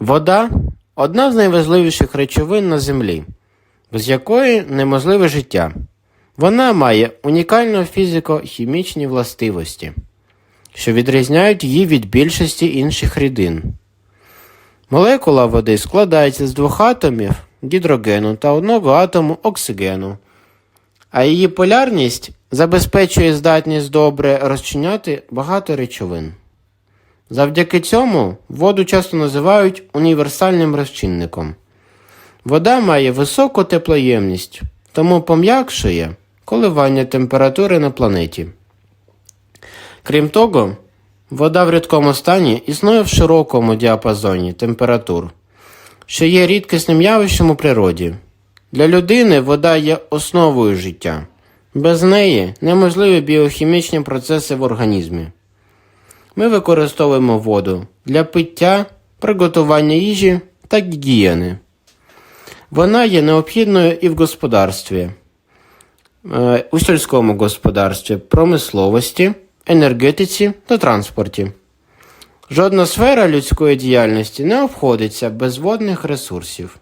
Вода одна з найважливіших речовин на землі, без якої неможливе життя. Вона має унікальні фізико-хімічні властивості, що відрізняють її від більшості інших рідин. Молекула води складається з двох атомів гідрогену та одного атому оксигену, а її полярність забезпечує здатність добре розчиняти багато речовин. Завдяки цьому воду часто називають універсальним розчинником. Вода має високу теплоємність, тому пом'якшує коливання температури на планеті. Крім того, вода в рідкому стані існує в широкому діапазоні температур, що є рідкісним явищем у природі. Для людини вода є основою життя. Без неї неможливі біохімічні процеси в організмі. Ми використовуємо воду для пиття, приготування їжі та гігієни. Вона є необхідною і в господарстві, е, у сільському господарстві, промисловості, енергетиці та транспорті. Жодна сфера людської діяльності не обходиться без водних ресурсів.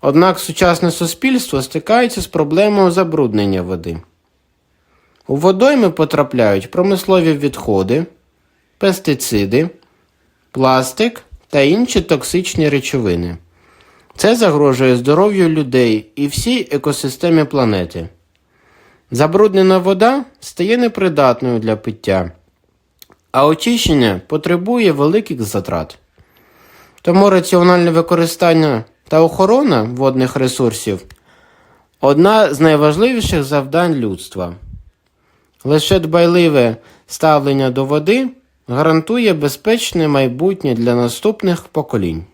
Однак сучасне суспільство стикається з проблемою забруднення води. У водойми потрапляють промислові відходи, пестициди, пластик та інші токсичні речовини. Це загрожує здоров'ю людей і всій екосистемі планети. Забруднена вода стає непридатною для пиття, а очищення потребує великих затрат. Тому раціональне використання та охорона водних ресурсів одна з найважливіших завдань людства. Лише дбайливе ставлення до води гарантує безпечне майбутнє для наступних поколінь.